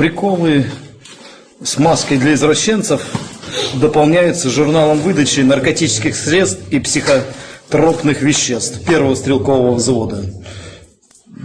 Приколы с маской для извращенцев дополняются журналом выдачи наркотических средств и психотропных веществ первого стрелкового взвода.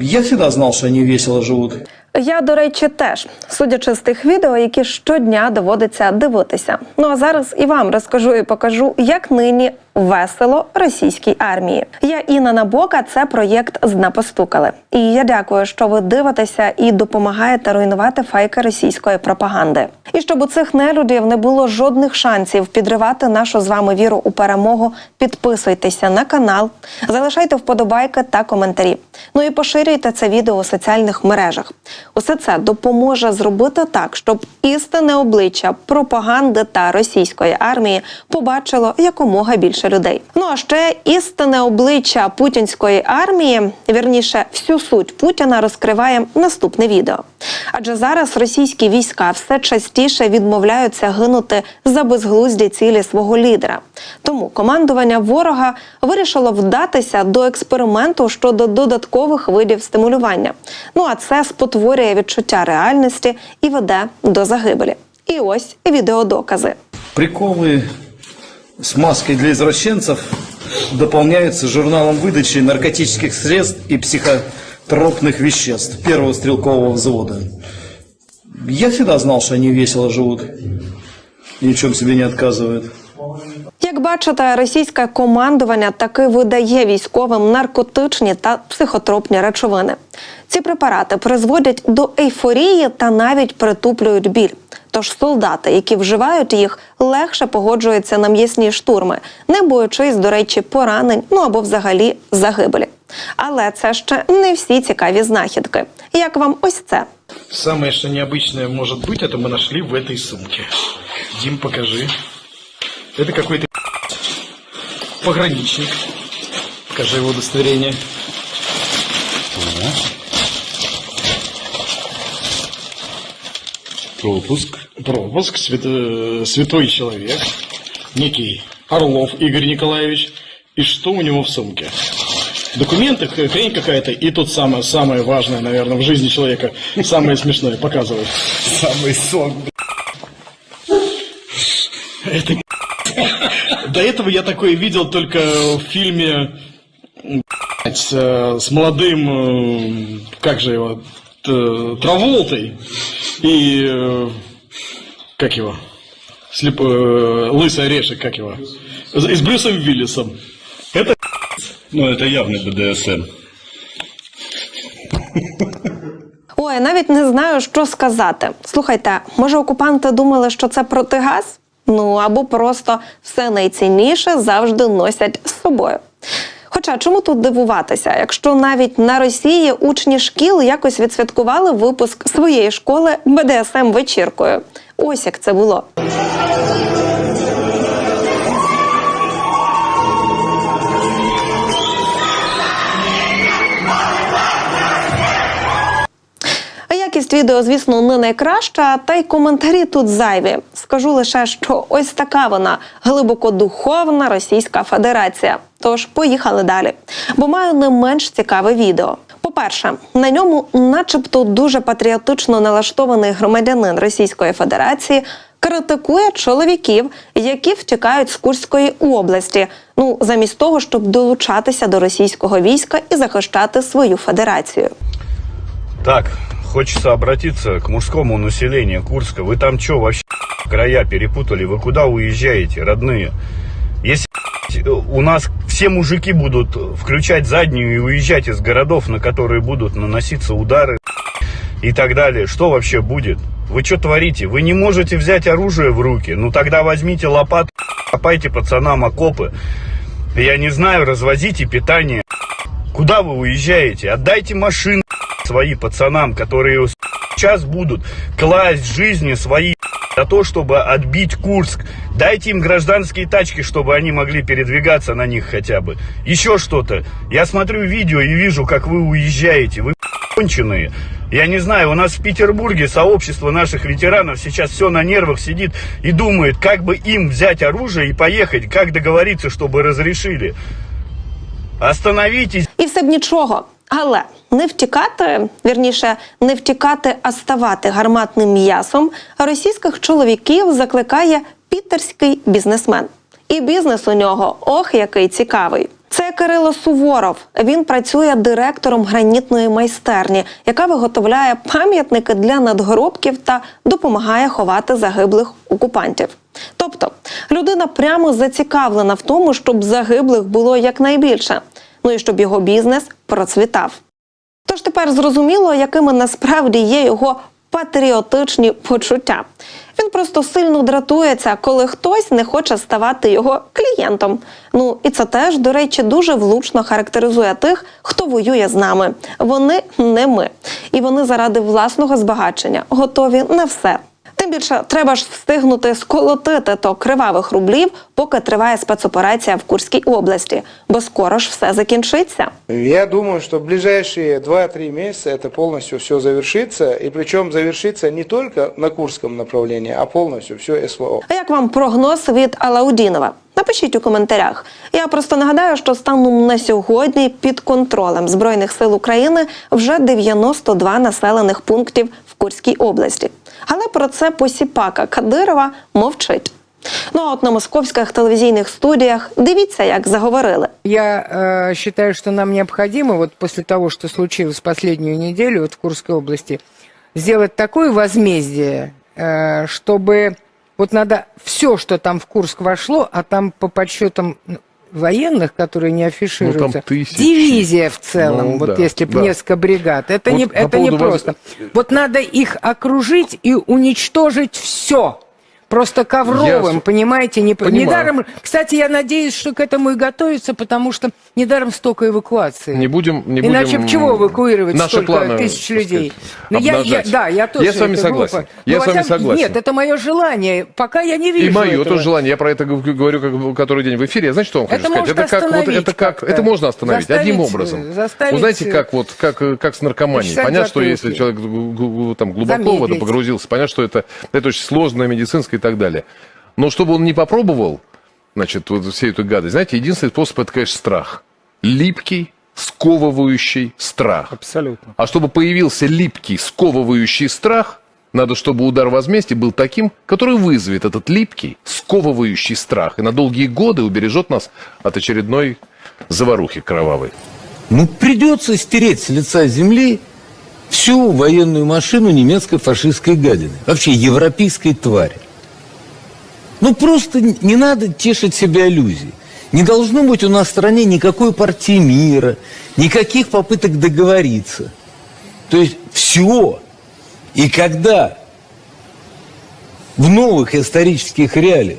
Я всегда знал, что они весело живут. Я, до речі, теж, судячи з тих відео, які щодня доводиться дивитися. Ну а зараз і вам розкажу і покажу, як нині весело російській армії. Я Інна Набока. Це проєкт «Зна постукали». І я дякую, що ви дивитеся і допомагаєте руйнувати фейки російської пропаганди. І щоб у цих нелюдів не було жодних шансів підривати нашу з вами віру у перемогу. Підписуйтеся на канал, залишайте вподобайки та коментарі. Ну і поширюйте це відео у соціальних мережах. Усе це допоможе зробити так, щоб істинне обличчя пропаганди та російської армії побачило якомога більше людей. Ну а ще істинне обличчя путінської армії, вірніше, всю суть Путіна розкриває наступне відео. Адже зараз російські війська все частіше відмовляються гинути за безглузді цілі свого лідера. Тому командування ворога вирішило вдатися до експерименту щодо додаткових видів стимулювання. Ну а це спотворює відчуття реальності і веде до загибелі. І ось відеодокази. Приколы с маской для извращенцев дополняются журналом выдачи наркотических средств и психотропных веществ первого стрелкового взвода. Я всегда знал, что они весело живут и ни в чем себе не отказывают. Як бачите, російське командування таки видає військовим наркотичні та психотропні речовини. Ці препарати призводять до ейфорії та навіть притуплюють біль. Тож солдати, які вживають їх, легше погоджуються на м'ясні штурми, не боючись, до речі, поранень, ну або взагалі загибелі. Але це ще не всі цікаві знахідки. Як вам ось це? Самое, что необычное может быть, это мы нашли в этой сумке. Дим, покажи. Это какой-то пограничник. Покажи его удостоверение. Пропуск. Пропуск, свято- святой человек, некий Орлов Игорь Николаевич. И что у него в сумке? Документы, хрень какая-то, и тут самое, самое важное, наверное, в жизни человека, самое смешное, показывай. Самый сок. Это До этого я такое видел только в фильме блядь, с, э, с молодым, э, как же его, Т- Траволтой и э, как его, Слеп, э, Лысый орешек, как его, С- и с Брюсом Виллисом. Это Ну, это явный БДСМ. Ой, навіть не знаю, що сказати. Слухайте, може, окупанти думали, що це протигаз? Ну або просто все найцінніше завжди носять з собою. Хоча чому тут дивуватися, якщо навіть на Росії учні шкіл якось відсвяткували випуск своєї школи БДСМ вечіркою. Ось як це було. Якість відео, звісно, не найкраща, та й коментарі тут зайві. Скажу лише, що ось така вона глибоко духовна Російська Федерація. Тож поїхали далі. Бо маю не менш цікаве відео. По-перше, на ньому, начебто, дуже патріотично налаштований громадянин Російської Федерації критикує чоловіків, які втікають з Курської області. Ну замість того, щоб долучатися до російського війська і захищати свою федерацію. Так, хочется обратиться к мужскому населению Курска. Вы там что, вообще края перепутали? Вы куда уезжаете, родные? Если у нас все мужики будут включать заднюю и уезжать из городов, на которые будут наноситься удары и так далее, что вообще будет? Вы что творите? Вы не можете взять оружие в руки? Ну тогда возьмите лопату, копайте пацанам окопы. Я не знаю, развозите питание. Куда вы уезжаете? Отдайте машины свои пацанам, которые сейчас будут класть жизни свои за то, чтобы отбить Курск. Дайте им гражданские тачки, чтобы они могли передвигаться на них хотя бы. Еще что-то. Я смотрю видео и вижу, как вы уезжаете. Вы конченые. Я не знаю, у нас в Петербурге сообщество наших ветеранов сейчас все на нервах сидит и думает, как бы им взять оружие и поехать, как договориться, чтобы разрешили. Остановитесь. І все б нічого. Але не втікати, вірніше, не втікати, а ставати гарматним м'ясом російських чоловіків закликає пітерський бізнесмен. І бізнес у нього ох, який цікавий. Це Кирило Суворов. Він працює директором гранітної майстерні, яка виготовляє пам'ятники для надгробків та допомагає ховати загиблих окупантів. Тобто людина прямо зацікавлена в тому, щоб загиблих було якнайбільше, ну і щоб його бізнес процвітав. Тож тепер зрозуміло, якими насправді є його патріотичні почуття. Він просто сильно дратується, коли хтось не хоче ставати його клієнтом. Ну і це теж, до речі, дуже влучно характеризує тих, хто воює з нами. Вони не ми, і вони заради власного збагачення готові на все. Тим більше треба ж встигнути сколотити то кривавих рублів, поки триває спецоперація в Курській області, бо скоро ж все закінчиться. Я думаю, що в ближайшие 2-3 місяці це повністю все завершиться, і причому завершиться не только на Курському направленні, а повністю все СВО. А як вам прогноз від Алаудінова? Напишіть у коментарях. Я просто нагадаю, що станом на сьогодні під контролем збройних сил України вже 92 населених пунктів в Курській області. Але про це посіпака Кадирова мовчить. Ну а от на московських телевізійних студіях дивіться, як заговорили. Я э, считаю, что нам необходимо, вот после того, что случилось последнюю неделю вот в Курской области, сделать такое возмездие, э, чтобы вот надо все, что там в Курск вошло, а там по подсчетам ну, военных, которые не афишируются, тысячи. дивизия в целом, Ну, вот да, если бы да. несколько бригад, это Вот не, по это не поводу воз- просто. Вот надо их окружить и уничтожить все. Просто ковровым, Я понимаете? Не... Понимаю. Недаром, кстати, я надеюсь, что к этому и готовится, потому что недаром столько эвакуации. Не будем, не Иначе будем б чего эвакуировать наши столько планы, тысяч людей? сказать, Ну, я, я, да, я тоже. Я с вами это согласен. глупо. Я Но с вами во всяком- согласен. Нет, это мое желание. Пока я не вижу И мое этого. тоже желание. Я про это говорю как, который день в эфире. Я знаете, что вам Это хочу сказать? может Это как, вот, это как, это можно остановить одним Заставить, образом. э, заставить, Вы знаете, э, как вот, как, э, как с наркоманией. Понятно, что если человек там глубоко в это Замедлить. погрузился, понятно, что это, это очень сложное медицинское и так далее. Но чтобы он не попробовал, значит, вот всей эту гадость, знаете, единственный способ это, конечно, страх. Липкий, сковывающий страх. Абсолютно. А чтобы появился липкий, сковывающий страх, надо, чтобы удар возмездия был таким, который вызовет этот липкий, сковывающий страх и на долгие годы убережет нас от очередной заварухи кровавой. Ну, придется стереть с лица земли всю военную машину немецкой фашистской гадины. Вообще европейской твари. Ну, просто не надо тешить себя иллюзией. Не должно быть у нас в стране никакой партии мира, никаких попыток договориться. То есть все. И когда в новых исторических реалиях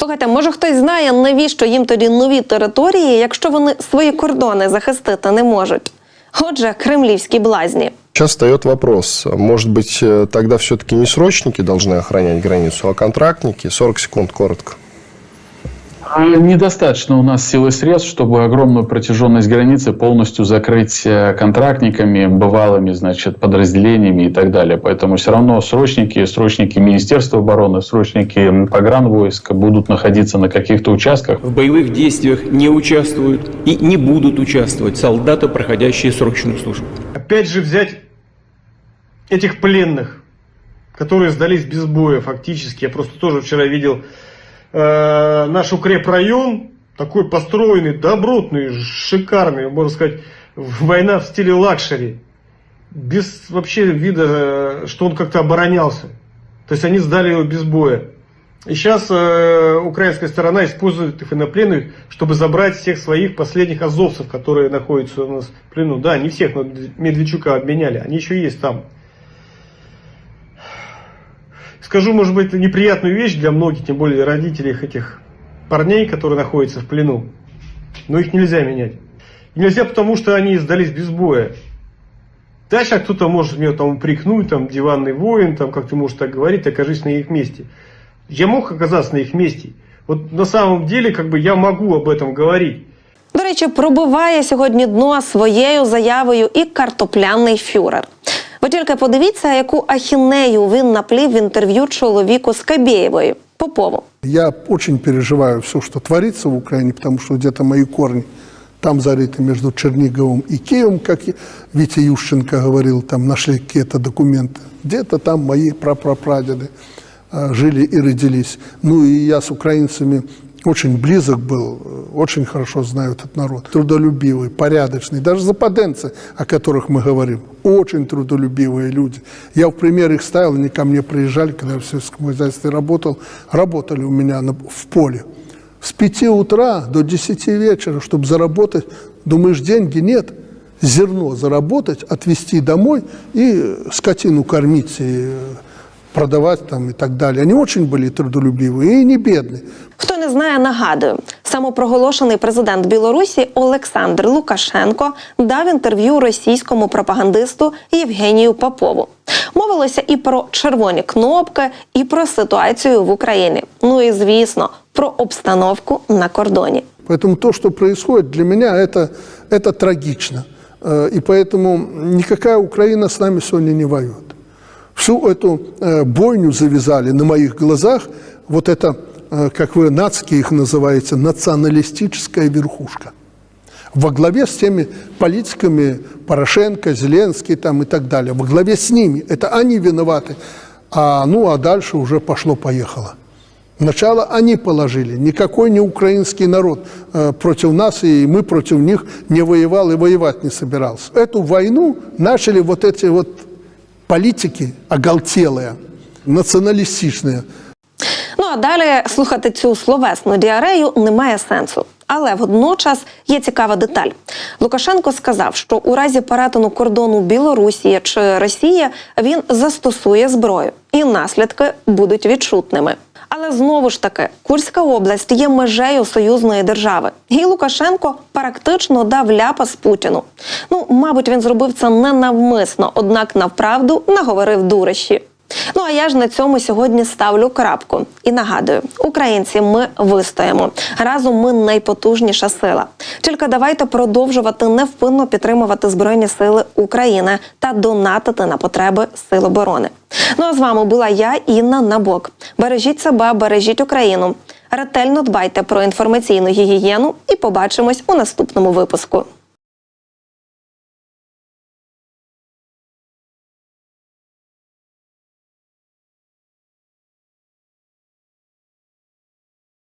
Слухайте, може хтось знає, навіщо їм тоді нові території, якщо вони свої кордони захистити не можуть? Отже, кремлівські блазні. Сейчас встает вопрос, может быть, э, тогда все-таки не срочники должны охранять границу, а контрактники? 40 секунд, коротко. А Недостаточно у нас сил и средств, чтобы огромную протяженность границы полностью закрыть э, контрактниками, бывалыми, значит, подразделениями и так далее. Поэтому все равно срочники, срочники Министерства обороны, срочники м, погранвойска будут находиться на каких-то участках. В боевых действиях не участвуют и не будут участвовать солдаты, проходящие срочную службу. Опять же взять этих пленных, которые сдались без боя фактически. Я просто тоже вчера видел э, наш укрепрайон, такой построенный, добротный, шикарный, можно сказать, война в стиле лакшери. Без вообще вида, что он как-то оборонялся. То есть они сдали его без боя. И сейчас э, украинская сторона использует их военнопленных, чтобы забрать всех своих последних азовцев, которые находятся у нас в плену. Да, не всех, но Медведчука обменяли. Они еще есть там. Скажу, может быть, неприятную вещь для многих, тем более родителей этих парней, которые находятся в плену. Но их нельзя менять. Нельзя, потому что они сдались без боя. Дальше кто-то может меня там упрекнуть, там, диванный воин, там, как ты можешь так говорить, окажись на их месте. Я мог оказаться на их месте. Вот на самом деле, как бы, я могу об этом говорить. До речі, пробиває сьогодні дно своєю заявою і картопляний фюрер. Ви тільки подивіться, яку ахінею він наплів в інтерв'ю чоловіку з Кабєєвою Попову. Я очень переживаю все, что творится в Украине, потому что где-то мои корни там зарыты между Черниговым и Киевом, как и Витя Ющенко говорил, там нашли какие-то документы. Где-то там мои прапрапрадеды э, жили и родились. Ну и я с украинцами Очень близок был, э, очень хорошо знаю этот народ. Трудолюбивый, порядочный. Даже западенцы, о которых мы говорим, очень трудолюбивые люди. Я в пример их ставил, они ко мне приезжали, когда я в сельском хозяйстве работал, работали у меня на- в поле. С 5 утра до 10 вечера, чтобы заработать, думаешь, деньги нет, зерно заработать, отвезти домой и скотину кормить, и продавать там и так далее. Они очень были трудолюбивые и не бедные. Хто не знає, нагадую, самопроголошений президент Білорусі Олександр Лукашенко дав інтерв'ю російському пропагандисту Євгенію Попову. Мовилося і про червоні кнопки, і про ситуацію в Україні. Ну і звісно, про обстановку на кордоні. Поэтому то, что происходит, для меня это, это трагично. Э, И поэтому никакая Украина с нами сегодня не воюет. Всю эту э, бойню завязали на моих глазах, вот это, э, как вы нацики их называете, националистическая верхушка. Во главе с теми политиками Порошенко, Зеленский там и так далее. Во главе с ними. Это они виноваты. А, ну, а дальше уже пошло-поехало. Начало они положили. Никакой не украинский народ э, против нас, и мы против них не воевал и воевать не собирался. Эту войну начали вот эти вот политики оголтелые, націоналістичні. Ну а далі слухати цю словесну діарею немає сенсу. Але водночас є цікава деталь. Лукашенко сказав, що у разі перетину кордону Білорусі чи Росії він застосує зброю, і наслідки будуть відчутними. Але знову ж таки, Курська область є межею союзної держави, і Лукашенко практично дав ляпас Путіну. Ну, мабуть, він зробив це не навмисно, однак навправду наговорив дурощі. Ну а я ж на цьому сьогодні ставлю крапку і нагадую: українці, ми вистоїмо. Разом ми найпотужніша сила. Тільки давайте продовжувати невпинно підтримувати збройні сили України та донатити на потреби сил оборони. Ну а з вами була я, Інна Набок. Бережіть себе, бережіть Україну. Ретельно дбайте про інформаційну гігієну і побачимось у наступному випуску.